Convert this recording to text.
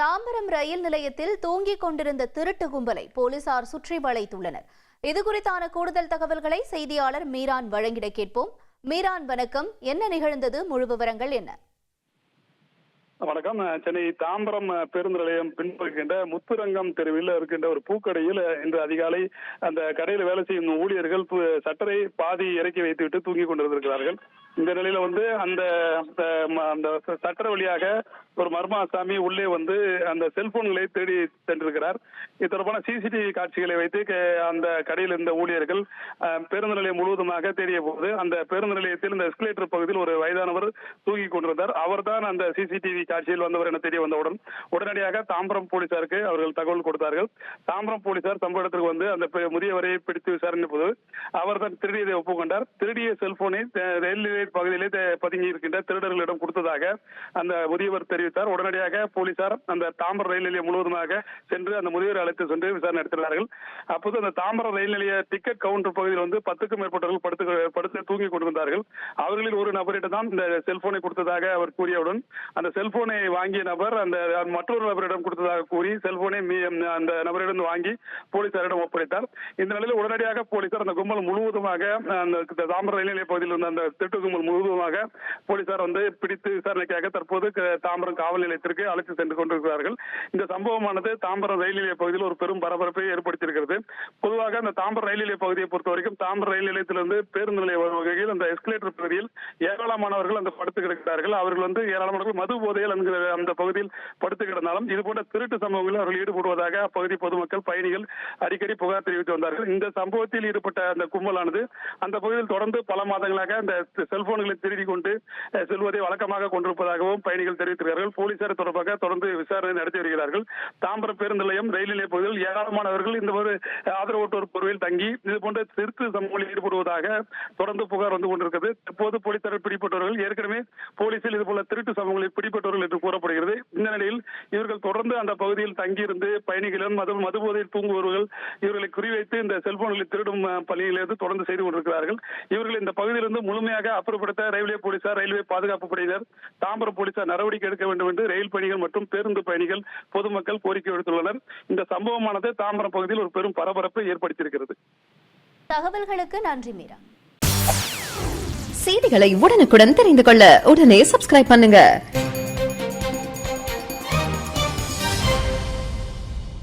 தாம்பரம் ரயில் நிலையத்தில் தூங்கிக் கொண்டிருந்த திருட்டு கும்பலை போலீசார் சுற்றி வளைத்துள்ளனர். இதுகுறித்தான கூடுதல் தகவல்களை செய்தியாளர் மீரான் வழங்கிட கேட்போம். மீரான் வணக்கம். என்ன நிகழ்ந்தது? முழு விவரங்கள் என்ன? வணக்கம். சென்னை தாம்பரம் பேருந்து நிலையம் பின்பற்றுகின்ற முத்துரங்கம் தெருவில் இருக்கின்ற ஒரு பூக்கடையில் இன்று அதிகாலை அந்த கடையில் வேலை செய்யும் ஊழியர்கள் சட்டரை பாதி இறக்கி வைத்துவிட்டு தூங்கிக் கொண்டிருந்திருக்கிறார்கள். இந்த நிலையில வந்து அந்த அந்த சட்டர வழியாக ஒரு மர்மாசாமி உள்ளே வந்து அந்த செல்போன்களை தேடி சென்றிருக்கிறார். இது தொடர்பான சிசிடிவி காட்சிகளை வைத்து அந்த கடையில் இருந்த ஊழியர்கள் பேருந்து நிலையம் முழுவதுமாக தேடிய போது அந்த பேருந்து நிலையத்தில் இந்த எஸ்கலேட்டர் பகுதியில் ஒரு வயதானவர் தூக்கி கொண்டிருந்தார். அவர்தான் அந்த சிசிடிவி காட்சியில் வந்தவர் என தெரிய வந்தவுடன் உடனடியாக தாம்பரம் போலீசாருக்கு அவர்கள் தகவல் கொடுத்தார்கள். தாம்பரம் போலீசார் சம்பவ இடத்திற்கு வந்து அந்த பெ- முதியவரை பிடித்து விசாரணை போது அவர் தான் திருடியதை ஒப்புக்கொண்டார். திருடிய செல்போனை ரயில் நிலைய பகுதியிலே பதுங்கி இருக்கின்ற திருடர்களிடம் கொடுத்ததாக அந்த முதியவர் தெரிவித்தார். உடனடியாக போலீசார் அந்த தாம்பரம் ரயில் நிலையம் முழுவதுமாக சென்று அந்த முதியவரை அழைத்து சென்று விசாரணை நடத்தினார்கள் அப்போது அந்த தாம்பரம் ரயில் நிலைய டிக்கெட் கவுண்டர் பகுதியில் வந்து பத்துக்கும் மேற்பட்டவர்கள் படுத்து படுத்து தூங்கி கொண்டிருந்தார்கள். அவர்களில் ஒரு நபரிடம் தான் இந்த செல்போனை கொடுத்ததாக அவர் கூறியவுடன் அந்த செல்போனை வாங்கிய நபர் அந்த மற்றொரு நபரிடம் கொடுத்ததாக கூறி செல்போனை அந்த நபரிடம் வாங்கி போலீசாரிடம் ஒப்படைத்தார். இந்த நிலையில் உடனடியாக போலீசார் அந்த கும்பல் முழுவதுமாக அந்த தாம்பரம் ரயில் நிலைய பகுதியில் இருந்த அந்த திட்டு கும்பல் முழுவதுமாக போலீசார் வந்து பிடித்து விசாரணைக்காக தற்போது தாம்பரம் காவல் நிலையத்திற்கு அழைத்து சென்று கொண்டிருக்கிறார்கள். இந்த சம்பவமானது தாம்பரம் ரயில் நிலைய பகுதியில் ஒரு பெரும் பரபரப்பை ஏற்படுத்தியிருக்கிறது. பொதுவாக அந்த தாம்பரம் ரயில் நிலைய பகுதியை பொறுத்த வரைக்கும் தாம்பரம் ரயில் நிலையத்திலிருந்து பேருந்து நிலைய வரும் வகையில் அந்த எஸ்கலேட்டர் பகுதியில் ஏராளமானவர்கள் அந்த படுத்து கிடக்கிறார்கள். அவர்கள் வந்து ஏராளமானவர்கள் மது போதையில் என்கிற அந்த பகுதியில் படுத்து கிடந்தாலும் இதுபோன்ற திருட்டு சம்பவங்களில் அவர்கள் ஈடுபடுவதாக அப்பகுதி பொதுமக்கள் பயணிகள் அடிக்கடி புகார் தெரிவித்து வந்தார்கள். இந்த சம்பவத்தில் ஈடுபட்ட அந்த கும்பலானது அந்த பகுதியில் தொடர்ந்து பல மாதங்களாக அந்த செல்போன்களை திருடி கொண்டு செல்வதை வழக்கமாக கொண்டிருப்பதாகவும் பயணிகள் தெரிவித்திருக்கிறார்கள். போலீசார் தொடர்பாக தொடர்ந்து விசாரணை நடத்தி வருகிறார்கள். தாம்பரம் பேருந்து நிலையம் ரயில் நிலைய பகுதியில் ஏராளமானவர்கள் இந்த ஒரு ஆதரவற்றோர் பொருவில் தங்கி இது போன்ற திருட்டு சம்பவங்களில் ஈடுபடுவதாக தொடர்ந்து புகார் வந்து கொண்டிருக்கிறது. தற்போது போலீசார் பிடிப்பட்டவர்கள் ஏற்கனவே போலீசில் இதுபோல திருட்டு சம்பவங்களில் பிடிப்பட்டவர்கள் என்று கூறப்படுகிறது. இந்த நிலையில் இவர்கள் தொடர்ந்து அந்த பகுதியில் தங்கியிருந்து பயணிகளிடம் மது மதுபோதையில் தூங்குபவர்கள் இவர்களை குறிவைத்து இந்த செல்போன்களை திருடும் அஹ், பணியிலிருந்து தொடர்ந்து செய்து கொண்டிருக்கிறார்கள். இவர்கள் இந்த பகுதியிலிருந்து முழுமையாக அப்புறப்படுத்த ரயில்வே போலீசார் ரயில்வே பாதுகாப்பு படையினர் தாம்பரம் போலீசார் நடவடிக்கை எடுக்க வேண்டும் என்று ரயில் பயணிகள் மற்றும் பேருந்து பயணிகள் பொதுமக்கள் கோரிக்கை விடுத்துள்ளனர். இந்த சம்பவமானது தாம்பரம் பகுதியில் ஒரு பெரும் பரபரப்பை ஏற்படுத்தியிருக்கிறது. தகவல்களுக்கு நன்றி மீரா. செய்திகளை உடனுக்குடன் தெரிந்து கொள்ள உடனே சப்ஸ்கிரைப் பண்ணுங்க.